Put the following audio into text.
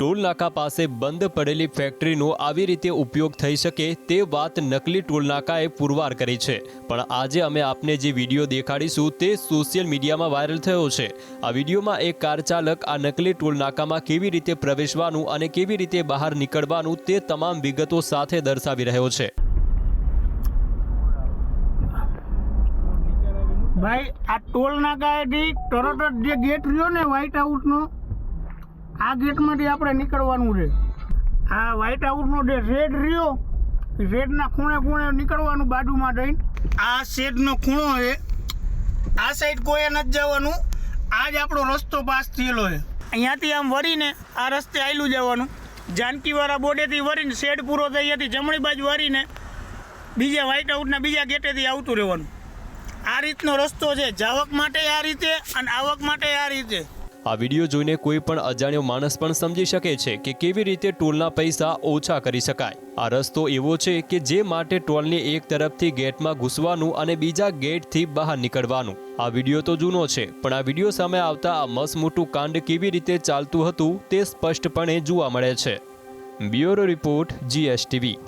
Toll નાકા પાસે બંધ પડેલી ફેક્ટરીનો આવી રીતે ઉપયોગ થઈ શકે તે વાત નકલી ટોલનાકાએ પુરવાર કરી છે. પણ આજે અમે આપને જે વીડિયો દેખાડીશું તે સોશિયલ મીડિયામાં વાયરલ થયો છે. આ વિડીયોમાં એક કાર ચાલક આ નકલી ટોલનાકામાં કેવી રીતે પ્રવેશવાનું અને કેવી રીતે બહાર નીકળવાનું તે તમામ વિગતો સાથે દર્શાવી રહ્યો છે. ભાઈ, આ ટોલ નાકાએથી તરત જે ગેટ રહ્યો ને વ્હાઇટ હાઉસનો આ ગેટમાંથી આપણે નીકળવાનું છે. આ વ્હાઇટ હાઉસનો જે શેડ રહ્યો શેડના ખૂણે ખૂણે નીકળવાનું બાજુમાં જઈને આ શેડનો ખૂણો છે. આ સાઈડ કોઈએ નથી જવાનું. આ જ આપણો રસ્તો પાસ થયેલો છે. અહીંયાથી આમ વળીને આ રસ્તે આવેલું જવાનું. જાનકીવાળા બોડેથી વળીને શેડ પૂરો થઈ હતી જમણી બાજુ વળીને બીજા વ્હાઇટ હાઉસના બીજા ગેટેથી આવતું રહેવાનું. આ રીતનો રસ્તો છે. જાવક માટે આ રીતે અને આવક માટે આ રીતે. આ વીડિયો જોઈને કોઈ પણ અજાણ્યો માણસ પણ સમજી શકે છે કે કેવી રીતે ટોલના પૈસા ઓછા કરી શકાય. આ રસ્તો એવો છે કે જે માટે ટોલની એક તરફથી ગેટમાં ઘૂસવાનું અને બીજા ગેટથી બહાર નીકળવાનું. આ વીડિયો તો જૂનો છે, પણ આ વીડિયો સામે આવતા આ મસમોટું કાંડ કેવી રીતે ચાલતું હતું તે સ્પષ્ટપણે જોવા મળે છે. Bureau report, GSTV.